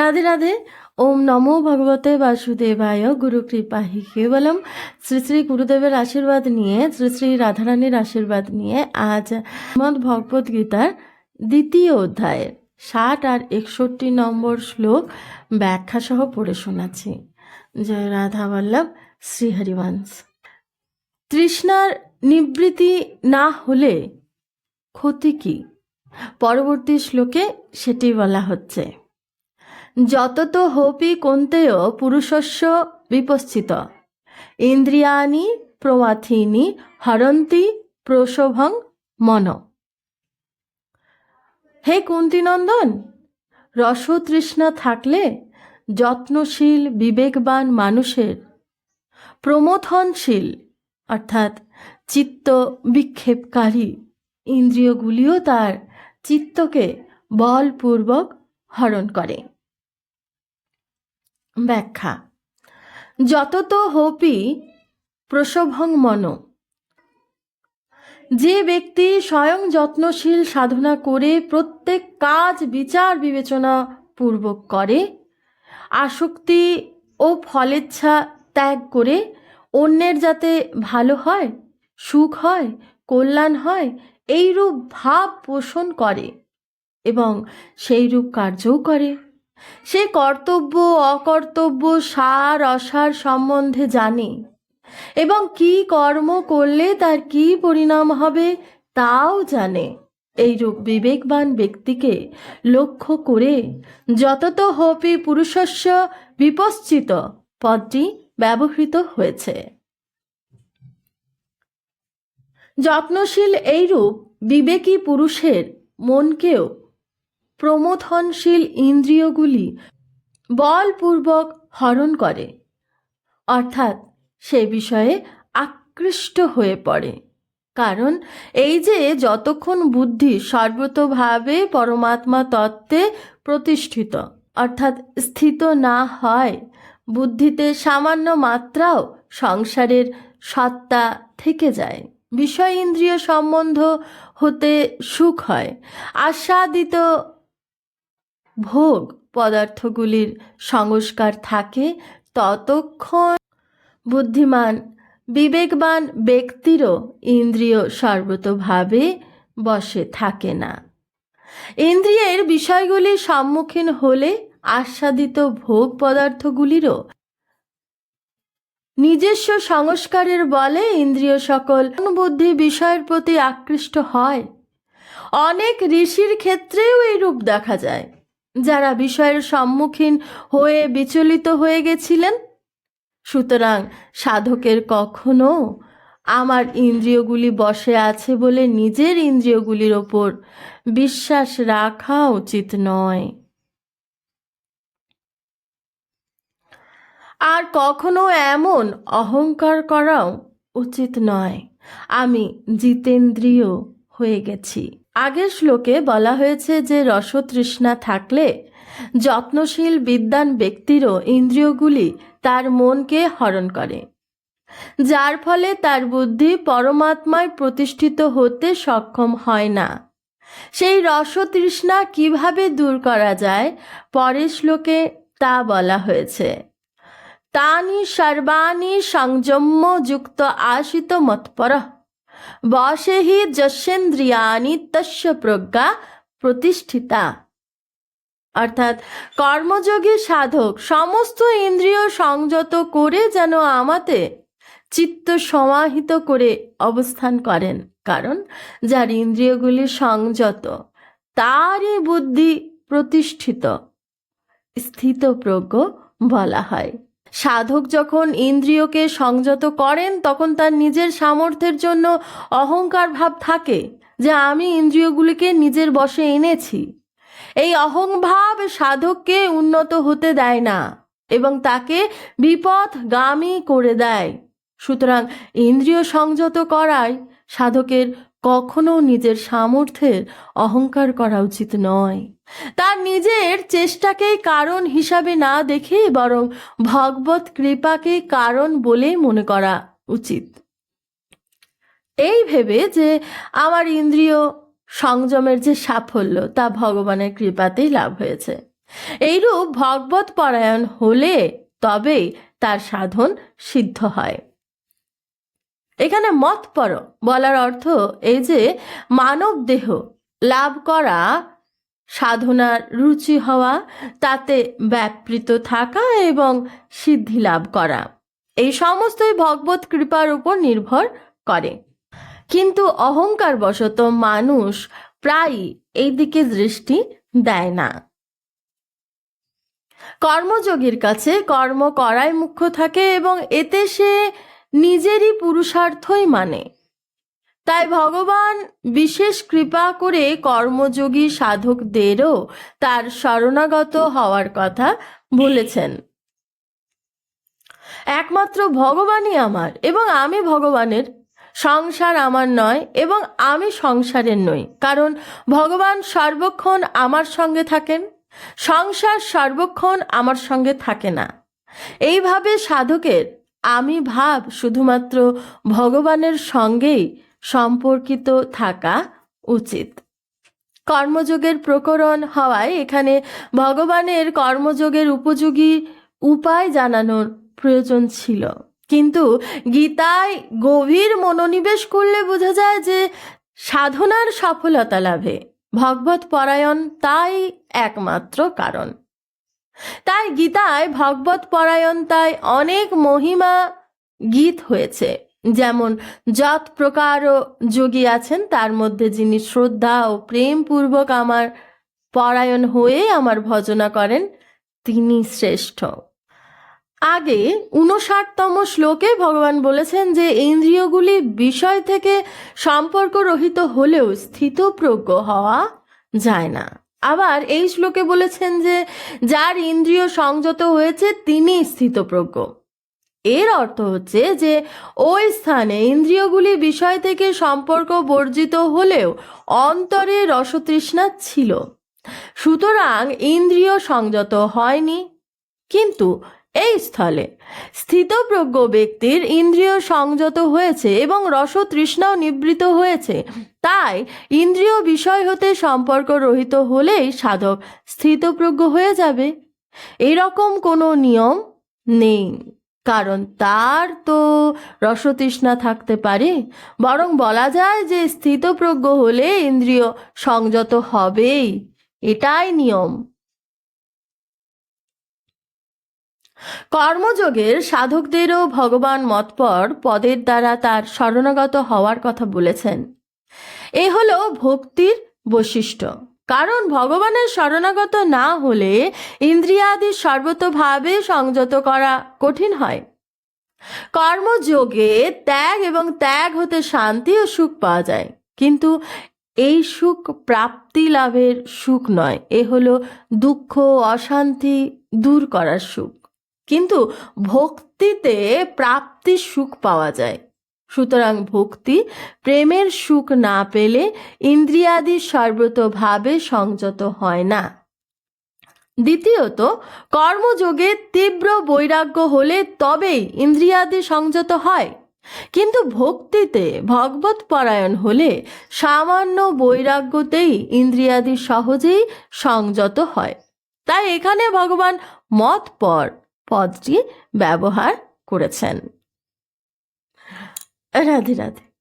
রাধে রাধে ওম নমো ভগবতে বাসুদেবায় গুরু কৃপা হি কেবলম শ্রী শ্রী গুরুদেবের আশীর্বাদ নিয়ে শ্রী শ্রী রাধারানীর আশীর্বাদ নিয়ে আজ শ্রীমদ ভগবত গীতার দ্বিতীয় অধ্যায়ের ষাট আর একষট্টি নম্বর শ্লোক ব্যাখ্যা সহ পড়ে শোনাচ্ছি। জয় রাধা বল্লভ শ্রীহরিবংশ তৃষ্ণার নিবৃত্তি না হলে ক্ষতি কি? পরবর্তী শ্লোকে সেটি বলা হচ্ছে। যতত হোপি কন্তেয় পুরুষস্য বিপশ্চিত। ইন্দ্রিয়ানি প্রমাথিনি হরন্তি প্রসভং মন। হে কুন্তিনন্দন, রসতৃষ্ণা থাকলে যত্নশীল, বিবেকবান মানুষের প্রমথনশীল, অর্থাৎ চিত্ত বিক্ষেপকারী ইন্দ্রিয়গুলিও তার চিত্তকে বলপূর্বক হরণ করে। ব্যাখ্যা। যতত হোপি প্রসভং মন। যে ব্যক্তি স্বয়ং যত্নশীল সাধনা করে প্রত্যেক কাজ বিচার বিবেচনা পূর্বক করে, আসক্তি ও ফলেচ্ছা ত্যাগ করে অন্যের যাতে ভালো হয়, সুখ হয়, কল্যাণ হয়, এইরূপ ভাব পোষণ করে এবং সেই রূপ কার্যও করে। সে কর্তব্য, অকর্তব্য, সার, অসার সম্বন্ধে জানে। এবং কি কর্ম করলে তার কি পরিণাম হবে, তাও জানে। এইরূপ বিবেকবান ব্যক্তিকে লক্ষ্য করে যতত হপি পুরুষস্য বিপশ্চিত পদটি ব্যবহৃত হয়েছে। যত্নশীল এইরূপ বিবেকী পুরুষের মনকেও প্রমথনশীল ইন্দ্রিয়গুলি বলপূর্বক হরণ করে, অর্থাৎ সে বিষয়ে আকৃষ্ট হয়ে পড়ে। কারণ এই যে যতক্ষণ বুদ্ধি সর্বতভাবে পরমাত্মা তত্ত্বে প্রতিষ্ঠিত, অর্থাৎ স্থিত না হয়, বুদ্ধিতে সামান্য মাত্রাও সংসারের সত্তা থেকে যায়। বিষয় ইন্দ্রিয় সম্বন্ধ হতে সুখ হয়, আস্বাদিত ভোগ পদার্থগুলির সংস্কার থাকে ততক্ষণ বুদ্ধিমান, বিবেকবান ব্যক্তিরও ইন্দ্রিয় সর্বতভাবে বসে থাকে না। ইন্দ্রিয়ের বিষয়গুলির সম্মুখীন হলে আস্বাদিত ভোগ পদার্থগুলিরও নিজস্ব সংস্কারের বলে ইন্দ্রিয় সকল বুদ্ধি বিষয়ের প্রতি আকৃষ্ট হয়। অনেক ঋষির ক্ষেত্রেও এই রূপ দেখা যায়। যারা বিষয়ের সম্মুখীন হয়ে বিচলিত হয়ে গেছিলেন? সুতরাং সাধকের কখনো আমার ইন্দ্রিয়গুলি বসে আছে বলে নিজের ইন্দ্রিয়গুলির ওপর বিশ্বাস রাখা উচিত নয়। আর কখনো এমন অহংকার করাও উচিত নয়। আমি জিতেন্দ্রিয় হয়ে গেছি। আগের শ্লোকে বলা হয়েছে যে রসতৃষ্ণা থাকলে যত্নশীল বিদ্যান ব্যক্তিরও ইন্দ্রিয়গুলি তার মনকে হরণ করে। যার ফলে তার বুদ্ধি পরমাত্মায় প্রতিষ্ঠিত হতে সক্ষম হয় না। সেই রসতৃষ্ণা কীভাবে দূর করা যায়? পরের শ্লোকে তা বলা হয়েছে। তানি সর্বাণী সংযম্য যুক্ত আশিত মৎপর বসে হি যশেন্দ্রিয়ানি তস্য প্রজ্ঞা প্রতিষ্ঠিতা অর্থাৎ কর্মযোগী সাধক সমস্ত ইন্দ্রিয় সংযত করে যেন আমাতে চিত্ত সমাহিত করে অবস্থান করেন কারণ যার ইন্দ্রিয়গুলি সংযত তারই বুদ্ধি প্রতিষ্ঠিত স্থিতপ্রজ্ঞ বলা হয় সাধক যখন ইন্দ্রিয়কে সংযত করেন, তখন তার নিজের সামর্থ্যের জন্য অহংকার ভাব থাকে যে আমি ইন্দ্রিয়গুলিকে নিজের বশে এনেছি। এই অহংভাব সাধককে উন্নত হতে দেয় না এবং তাকে বিপথগামী করে দেয়। সুতরাং ইন্দ্রিয় সংযত করায় সাধকের কখনো নিজের সামর্থ্যের অহংকার করা উচিত নয়। তার নিজের চেষ্টাকেই কারণ হিসাবে না দেখে বরং ভগবত কৃপাকে কারণ বলে মনে করা উচিত। এই ভেবে যে আমার ইন্দ্রিয় সংযমের যে সাফল্য, তা ভগবানের কৃপাতেই লাভ হয়েছে। এইরূপ ভগবত পরায়ণ হলে তবেই তার সাধন সিদ্ধ হয়। এখানে মত পর বলার অর্থ এই যে মানব দেহ লাভ করা সাধনার রুচি হওয়া, তাতে ব্যাপৃত থাকা এবং সিদ্ধি লাভ করা, এই সমস্তই ভগবত কৃপার উপর নির্ভর করে। কিন্তু অহংকার বশত মানুষ প্রায়ই এই দিকে দৃষ্টি দেয় না। কর্মযোগীর কাছে কর্ম করাই মুখ্য থাকে এবং এতে সে নিজেরই পুরুষার্থই মানে। তাই ভগবান বিশেষ কৃপা করে কর্মযোগী সাধকদেরও তার শরণাগত হওয়ার কথা বলেছেন। একমাত্র ভগবানই আমার এবং আমি ভগবানের। সংসার আমার নয় এবং আমি সংসারের নই, কারণ ভগবান সর্বক্ষণ আমার সঙ্গে থাকেন, সংসার সর্বক্ষণ আমার সঙ্গে থাকে না। এইভাবে সাধকের আমি ভাব শুধুমাত্র ভগবানের সঙ্গেই সম্পর্কিত থাকা উচিত। কর্মযোগের প্রকরণ হওয়ায় এখানে ভগবানের কর্মযোগের উপযোগী উপায় জানানোর প্রয়োজন ছিল। কিন্তু গীতায় গভীর মনোনিবেশ করলে বোঝা যায় যে সাধনার সফলতা লাভে। ভগবত পরায়ণ তাই একমাত্র কারণ। তাই গীতায় ভগবত পরায়ণতায় অনেক মহিমা গীত হয়েছে। যেমন যত প্রকার যোগী আছেন, তার মধ্যে যিনি শ্রদ্ধা ও প্রেমপূর্বক আমার পরায়ণ হয়ে আমার ভজনা করেন, তিনি শ্রেষ্ঠ। আগে উনষাটতম শ্লোকে ভগবান বলেছেন যে, ইন্দ্রিয়গুলি বিষয় থেকে সম্পর্ক রহিত হলেও স্থিতপ্রজ্ঞ হওয়া যায় না। আবার এই শ্লোকে বলেছেন যে, যার ইন্দ্রিয় সংযত হয়েছে, তিনি স্থিতপ্রজ্ঞ। এর অর্থ হচ্ছে যে, ওই স্থানে ইন্দ্রিয়গুলি বিষয় থেকে সম্পর্ক বর্জিত হলেও অন্তরে রসতৃষ্ণা ছিল। সুতরাং ইন্দ্রিয় সংযত হয়নি। কিন্তু এই স্থলে স্থিতপ্রজ্ঞ ব্যক্তির ইন্দ্রিয় সংযত হয়েছে এবং রসতৃষ্ণাও নিবৃত হয়েছে। তাই ইন্দ্রিয় বিষয় হতে সম্পর্ক রহিত হলেই সাধক স্থিতপ্রজ্ঞ হয়ে যাবে। এরকম কোনো নিয়ম নেই, কারণ তার তো রসতৃষ্ণা থাকতে পারে। বরং বলা যায় যে স্থিতপ্রজ্ঞ হলে ইন্দ্রিয় সংযত হবেই। এটাই নিয়ম। কর্মযোগের সাধকদেরও ভগবান মতপর পদের দ্বারা তার শরণাগত হওয়ার কথা বলেছেন। এ হলো ভক্তির বৈশিষ্ট্য। কারণ ভগবানের শরণাগত না হলে ইন্দ্রিয়াদি সর্বতভাবে সংযত করা কঠিন হয়। কর্মযোগে ত্যাগ এবং ত্যাগ হতে শান্তি ও সুখ পাওয়া যায়। কিন্তু এই সুখ প্রাপ্তি লাভের সুখ নয়। এ হলো দুঃখ, অশান্তি দূর করার সুখ। কিন্তু ভক্তিতে প্রাপ্তির সুখ পাওয়া যায়। সুতরাং ভক্তি প্রেমের সুখ না পেলে ইন্দ্রিয়াদি সর্বতভাবে সংযত হয় না। দ্বিতীয়ত, কর্মযোগে তীব্র বৈরাগ্য হলে তবেই ইন্দ্রিয়াদি সংযত হয়। কিন্তু ভক্তিতে ভগবত পরায়ণ হলে সামান্য বৈরাগ্যতেই ইন্দ্রিয়াদি সহজেই সংযত হয়। তাই এখানে ভগবান মত পর পদটি ব্যবহার করেছেন। রাধে রাধে।